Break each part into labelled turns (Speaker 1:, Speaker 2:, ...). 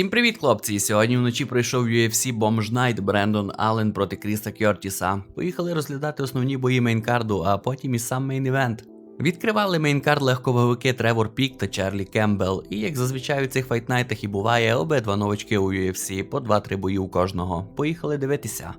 Speaker 1: Всім привіт, хлопці! Сьогодні вночі пройшов UFC Bomb Night Брендон Аллен проти Кріса Кьортіса. Поїхали розглядати основні бої мейнкарду, а потім і сам мейн-івент. Відкривали мейнкард легковики Тревор Пік та Чарлі Кембл, і як зазвичай у цих файтнайтах і буває, обидва новачки у UFC по 2-3 бої у кожного. Поїхали дивитися.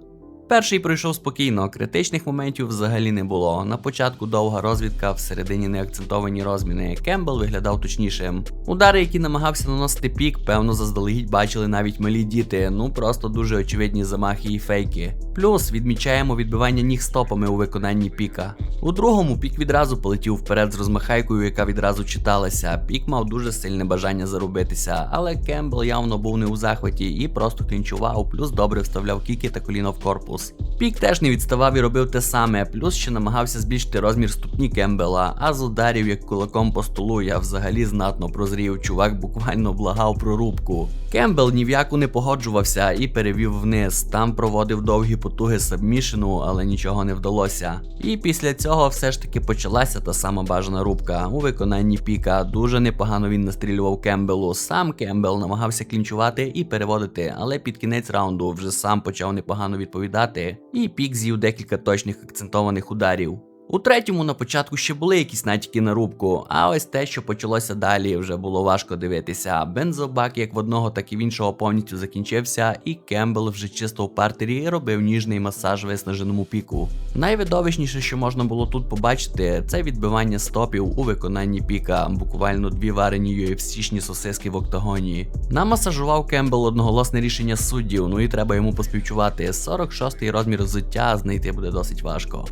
Speaker 1: Перший пройшов спокійно, критичних моментів взагалі не було. На початку довга розвідка, всередині неакцентовані розміни. Кембл виглядав точнішим. Удари, які намагався наносити пік, певно, заздалегідь бачили навіть малі діти, ну просто дуже очевидні замахи і фейки. Плюс відмічаємо відбивання ніг стопами у виконанні піка. У другому пік відразу полетів вперед з розмахайкою, яка відразу читалася. Пік мав дуже сильне бажання заробитися, але Кембл явно був не у захваті і просто клінчував, плюс добре вставляв кіки та коліно в корпус. Пік теж не відставав і робив те саме, плюс ще намагався збільшити розмір ступні Кембела, а з ударів як кулаком по столу я взагалі знатно прозрів. Чувак буквально благав про рубку. Кембел ні в яку не погоджувався і перевів вниз. Там проводив довгі потуги сабмішену, але нічого не вдалося. І після цього все ж таки почалася та сама бажана рубка. У виконанні піка дуже непогано він настрілював Кембелу. Сам Кембел намагався клінчувати і переводити, але під кінець раунду вже сам почав непогано відповідати, і пік з'їв декілька точних акцентованих ударів. У третьому на початку ще були якісь натяки на рубку, а ось те, що почалося далі, вже було важко дивитися. Бензобак як в одного, так і в іншого повністю закінчився, і Кембл вже чисто в партері робив ніжний масаж виснаженому піку. Найвидовищніше, що можна було тут побачити, це відбивання стопів у виконанні піка, буквально дві варені UFC-шні сосиски в октагоні. Намасажував Кембл одноголосне рішення суддів, ну і треба йому поспівчувати. 46-й розмір взуття знайти буде досить важко.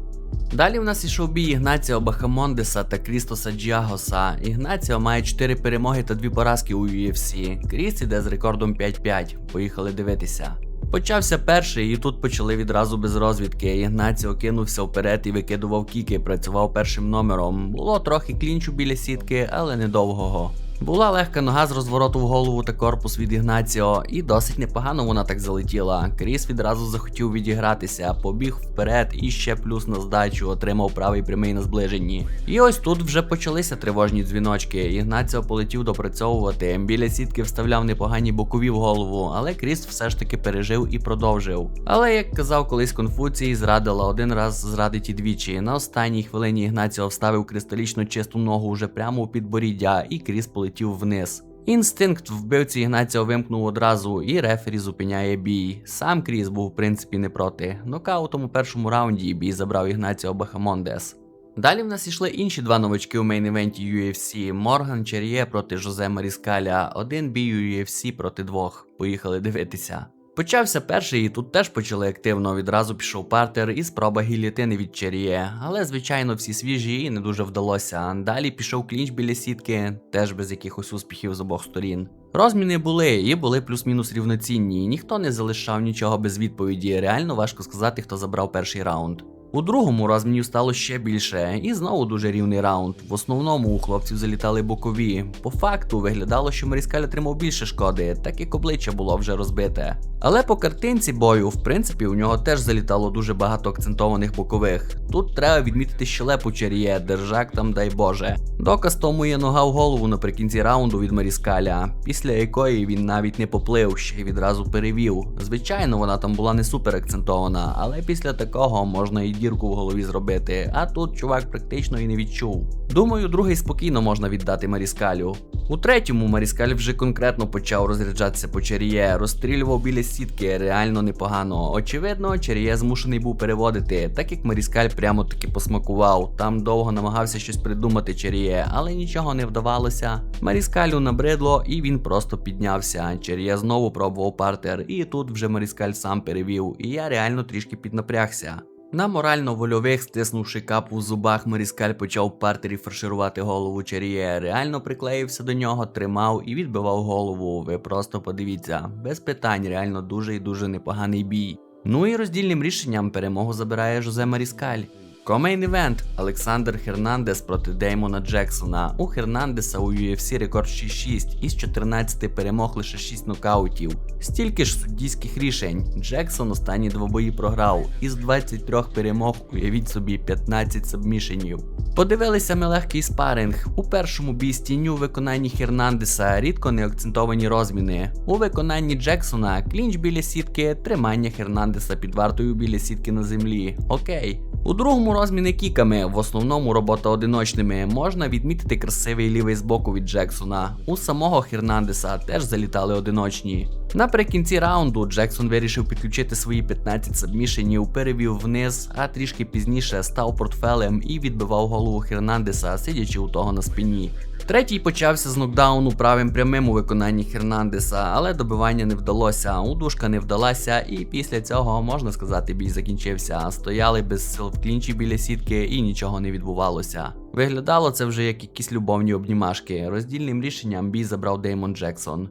Speaker 1: Далі в нас ішов бій Ігнаціо Бахамондеса та Крістоса Джіагоса. Ігнаціо має 4 перемоги та 2 поразки у UFC. Кріс іде з рекордом 5-5. Поїхали дивитися. Почався перший, і тут почали відразу без розвідки. Ігнаціо кинувся вперед і викидував кіки, працював першим номером. Було трохи клінчу біля сітки, але недовгого. Була легка нога з розвороту в голову та корпус від Ігнаціо, і досить непогано вона так залетіла. Кріс відразу захотів відігратися, побіг вперед і ще плюс на здачу отримав правий прямий на зближенні. І ось тут вже почалися тривожні дзвіночки. Ігнаціо полетів допрацьовувати. Біля сітки вставляв непогані бокові в голову, але Кріс все ж таки пережив і продовжив. Але як казав колись Конфуцій, зрадила один раз зрадить і двічі. На останній хвилині Ігнаціо вставив кристалічно чисту ногу уже прямо у підборіддя, і Кріс полетів вниз. Інстинкт вбивці Ігнація вимкнув одразу, і рефері зупиняє бій. Сам Кріс був в принципі не проти. Нокаутом у першому раунді бій забрав Ігнаціо Бахамондес. Далі в нас ішли інші два новачки у мейн-івенті UFC Морган Чер'є проти Жозе Маріскаля, один бій UFC проти двох. Поїхали дивитися. Почався перший, і тут теж почали активно. Відразу пішов партер і спроба гілітини від Черіє, Але, звичайно, всі свіжі і не дуже вдалося. Далі пішов клінч біля сітки, теж без якихось успіхів з обох сторін. Розміни були і були плюс-мінус рівноцінні. Ніхто не залишав нічого без відповіді. Реально важко сказати, хто забрав перший раунд. У другому розмінів стало ще більше, і знову дуже рівний раунд. В основному у хлопців залітали бокові. По факту виглядало, що Маріскаль отримав більше шкоди, так як обличчя було вже розбите. Але по картинці бою, в принципі, у нього теж залітало дуже багато акцентованих бокових. Тут треба відмітити щелепу Чер'є, держак там дай Боже. Доказ тому є нога в голову наприкінці раунду від Маріскаля, після якої він навіть не поплив, ще й відразу перевів. Звичайно, вона там була не супер акцентована, але після такого можна і дірку в голові зробити, а тут чувак практично і не відчув. Думаю, другий спокійно можна віддати Маріскалю. У третьому Маріскаль вже конкретно почав розряджатися по Чер'є, розстрілював біля сітки реально непогано. Очевидно, Чер'є змушений був переводити, так як Маріскаль прямо таки посмакував. Там довго намагався щось придумати Чер'є, але нічого не вдавалося. Маріскалю набридло і він просто піднявся. Чер'є знову пробував партер, і тут вже Маріскаль сам перевів, і я реально трішки піднапрягся. На морально-вольових, стиснувши капу в зубах, Маріскаль почав в партері фарширувати голову Чарія, Реально приклеївся до нього, тримав і відбивав голову. Ви просто подивіться, без питань, реально дуже і дуже непоганий бій. Ну і роздільним рішенням перемогу забирає Жозе Маріскаль. Комейн івент Олександр Хернандес проти Деймона Джексона. У Хернандеса у UFC рекорд 6-6, із 14 перемог лише 6 нокаутів. Стільки ж суддійських рішень. Джексон останні двобої програв. Із 23 перемог, уявіть собі, 15 сабмішенів. Подивилися ми легкий спаринг. У першому бій з тінню у виконанні Хернандеса рідко не акцентовані розміни. У виконанні Джексона клінч біля сітки, тримання Хернандеса під вартою біля сітки на землі. Окей. У другому розміни кіками, в основному робота одиночними, можна відмітити красивий лівий збоку від Джексона. У самого Хернандеса теж залітали одиночні. Наприкінці раунду Джексон вирішив підключити свої 15 сабмішенів, перевів вниз, а трішки пізніше став портфелем і відбивав голову Хернандеса, сидячи у того на спині. Третій почався з нокдауну правим прямим у виконанні Хернандеса, але добивання не вдалося, удушка не вдалася, і після цього можна сказати, бій закінчився. Стояли без сил в клінчі біля сітки і нічого не відбувалося. Виглядало це вже як якісь любовні обнімашки. Роздільним рішенням бій забрав Деймон Джексон.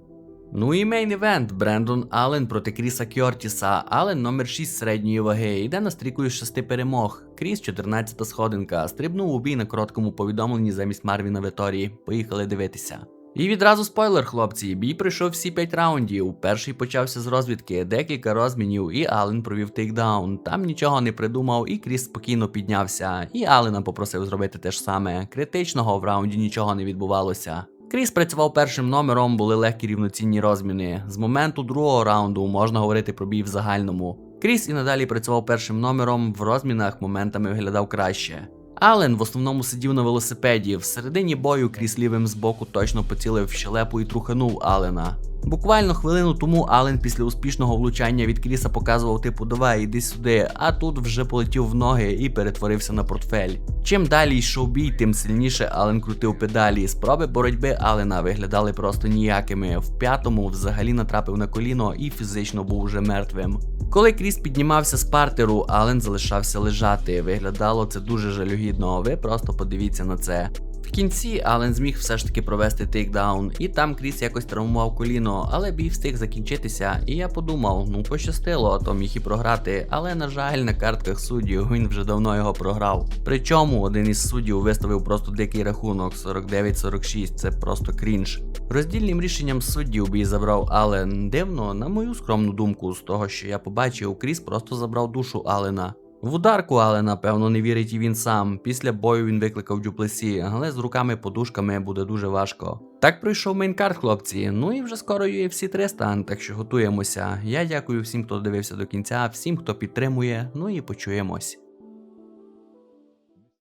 Speaker 1: Ну і мейн івент Брендон Аллен проти Кріса Кьортіса. Аллен номер 6 середньої ваги, йде на стрійку із 6 перемог. Кріс 14 сходинка, стрибнув у бій на короткому повідомленні замість Марвіна Віторії. Поїхали дивитися. І відразу спойлер, хлопці. Бій пройшов всі 5 раундів. Перший почався з розвідки, декілька розмінів, і Аллен провів тейкдаун. Там нічого не придумав, і Кріс спокійно піднявся. І Аллена попросив зробити те ж саме. Критичного в раунді нічого не відбувалося. Кріс працював першим номером, були легкі рівноцінні розміни. З моменту другого раунду можна говорити про бій в загальному. Кріс і надалі працював першим номером, в розмінах моментами виглядав краще. Ален в основному сидів на велосипеді. В середині бою Кріс лівим збоку точно поцілив в щелепу і труханув Алена. Буквально хвилину тому Ален після успішного влучання від Кріса показував типу давай іди сюди, а тут вже полетів в ноги і перетворився на портфель. Чим далі йшов бій, тим сильніше Ален крутив педалі. Спроби боротьби Алена виглядали просто ніякими. В п'ятому взагалі натрапив на коліно і фізично був уже мертвим. Коли Кріс піднімався з партеру, Ален залишався лежати. Виглядало це дуже жалюгідно. Ви просто подивіться на це. В кінці Ален зміг все ж таки провести тейкдаун, і там Кріс якось травмував коліно, але бій встиг закінчитися. І я подумав, ну пощастило, а то міг і програти. Але на жаль, на картках суддів він вже давно його програв. Причому один із суддів виставив просто дикий рахунок 49-46, це просто крінж. Роздільним рішенням суддів бій забрав Ален. Дивно, на мою скромну думку, з того, що я побачив, Кріс просто забрав душу Алена. В ударку але напевно не вірить і він сам. Після бою він викликав дюплесі, але з руками-подушками буде дуже важко. Так пройшов мейнкарт, хлопці. Ну і вже скоро UFC 300, так що готуємося. Я дякую всім, хто дивився до кінця, всім, хто підтримує. Ну і почуємось.